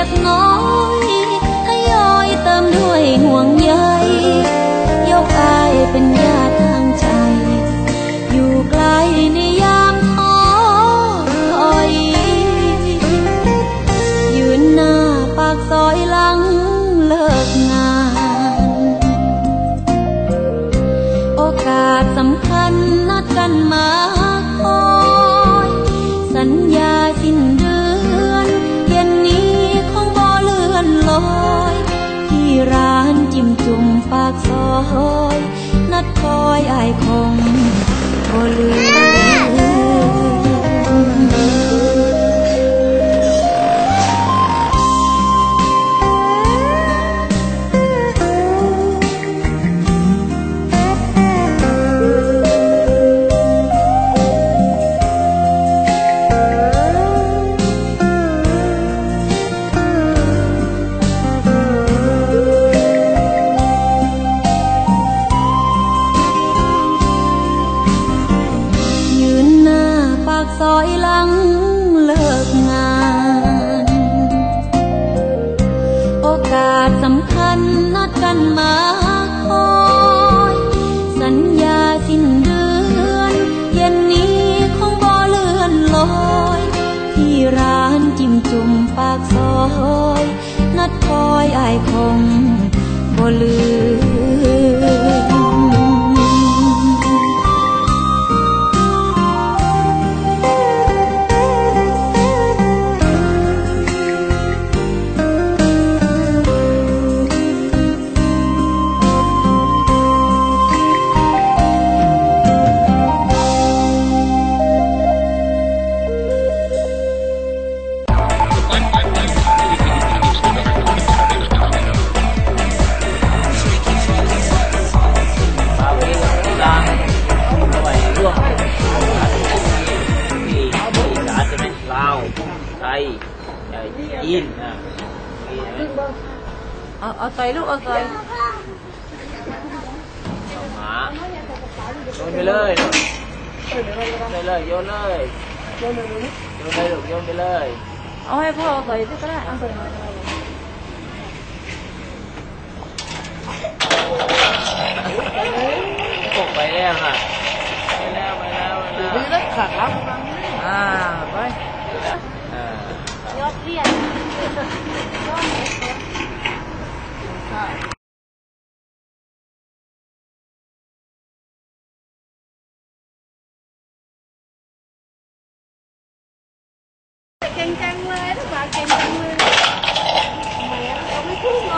đẹp ngói thấy ôi tôm đuôi nguồn nhớ ที่ร้านจิ้มจุ่มปากซอย นัดคอยอายคงบ่ลืม ยเอ่อจีนนะจีนใช่ไหมเอาเอาใส่ลูกเอาใส่เอาหมาโยนไปเลยโยนไปเลยโยนเลยโยนเลยลูกโยนไปเลยเอาให้พ่อเอาใส่ด้วยก็ได้เอาใส่ตกไปแล้วนะไปแล้วไปแล้วไปแล้วดีแล้วขาดรับอ่าไป อ่า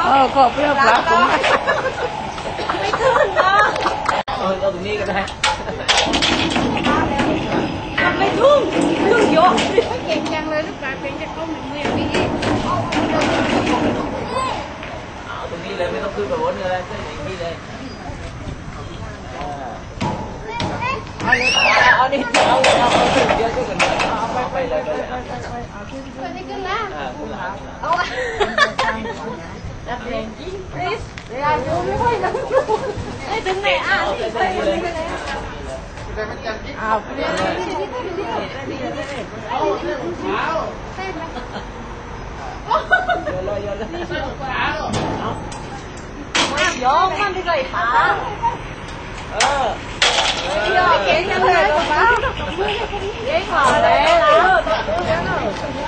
เออ ขอบเปรี้ยวปลาผมเอาเอาตรงนี้ก็ได้ไม่ทุ่งทุ่งเยอะเก่งจังเลยลูกปลาเป็นจะเข้าเหมือนเมื่อปีนี้เอาตรงนี้เลยไม่ต้องขึ้นไปบนเลยขึ้นอย่างนี้เลยอ่าเอาเอานี่เอาเอาเอาถึงเยอะขึ้นกันเลยเอาไปไปเลยไปเลยอะเปิดได้ขึ้นแล้วอ่าขึ้นลังเอา Đập đèn chứ. Please. Ra vô mới quay lắm. Ê đừng này à. À, vô con đi rồi phá ờ vậy nha thôi rồi phá vậy ngồi đấy là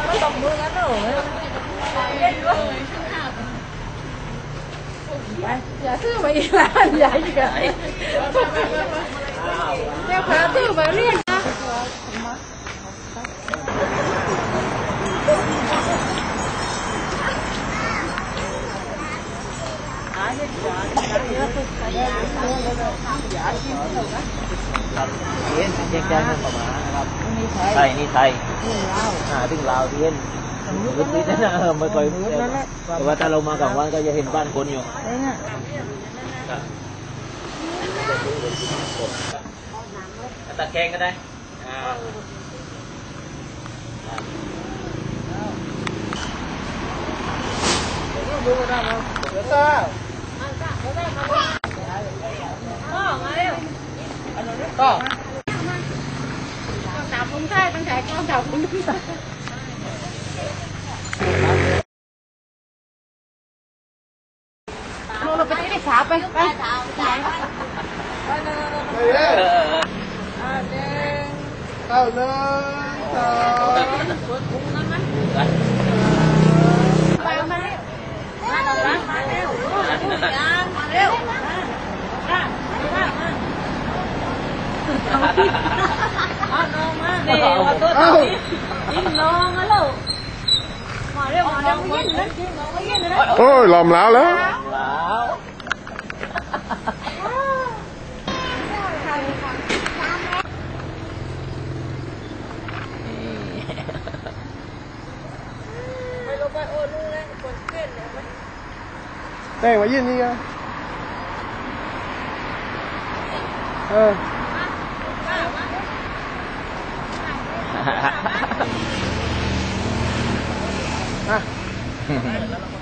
nó tầm mưa ngắn rồi อย่าซื้อมาอีกแล้านใหญ่กันเดี๋ยวขอซื้อมาเรียกนะเห็นเด็กแดงมาใช่นี่ไทยอ่าถึงลาวเทียน มืดนิดนะไม่ค่อยแต่ว่าถ้าเรามากลางวันก็จะเห็นบ้านคนอยู่ตะแคงก็ได้อ่า จับผมได้ตั้งแต่ก็จับผมได้ เราไป bay bay tao lên tao Ano man, eh, wato tayo. Inlong, alo. Ôi làm lạ lắm 哎，我印你啊。嗯。哈哈哈哈哈。啊。哼。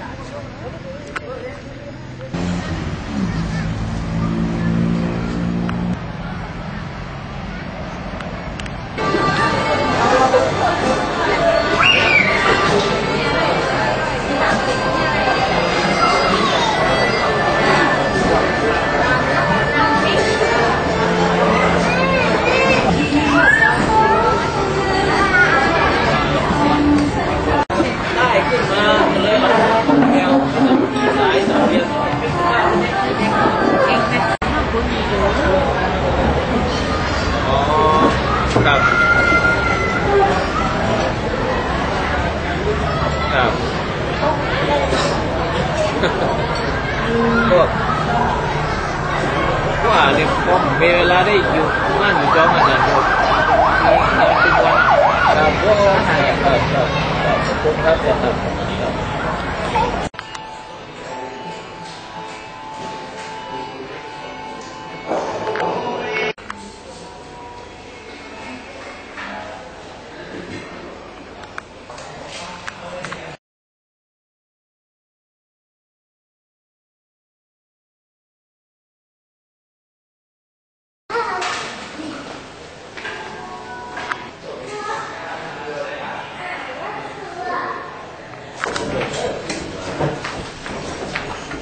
ครับครับพวกว่าเนี่ยผมมีเวลาได้อยู่บ้านอยู่จอมอาจารย์พวกมีงานทุกวันครับพวกอาหารครับครับครับขอบคุณครับครับ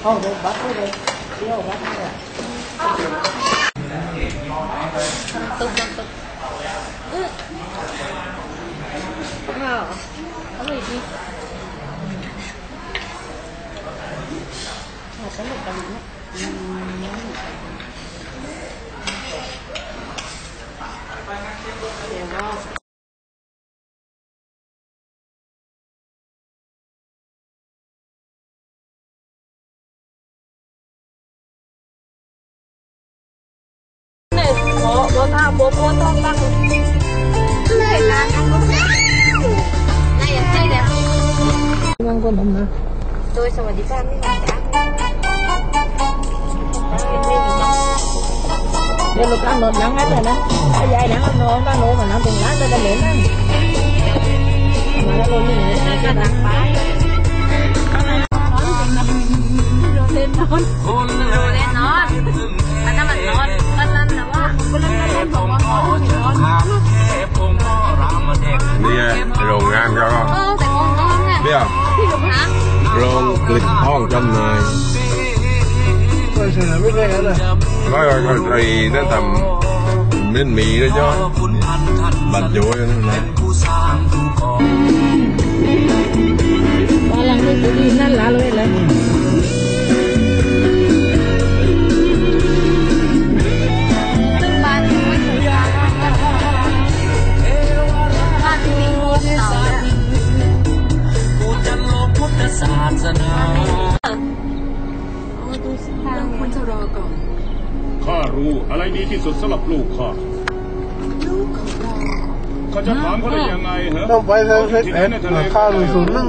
không được bắt thôi đấy yêu bắt thôi tục tục tục nào. Có gì đi. Mà sẽ được đồng ý bố bố to bằng Để là ăn bố Này là đây. đẹp. Mang con ông nè Tôi sao mà đi ra mới ăn Đây là con lột nắng hết rồi nè Cái dây nắng nó nổ, nó mà nó cùng nắng จำหน่ายไม่ใช่ไม่ใช่กันเลยแล้วก็ไอ้นั่นทำเล่นหมีด้วยจ้ะบัตรโยยนั่นนะตอนหลังนี่ดูดีนั่นละเลยเลย อะไรดีที่สุดสำหรับลูกข้าลูกของเรา เขาจะถามเขาได้ยังไงเหรอต้องไปทางเพชรเอ็ดข้าวหนึ่งศูนย์หนึ่ง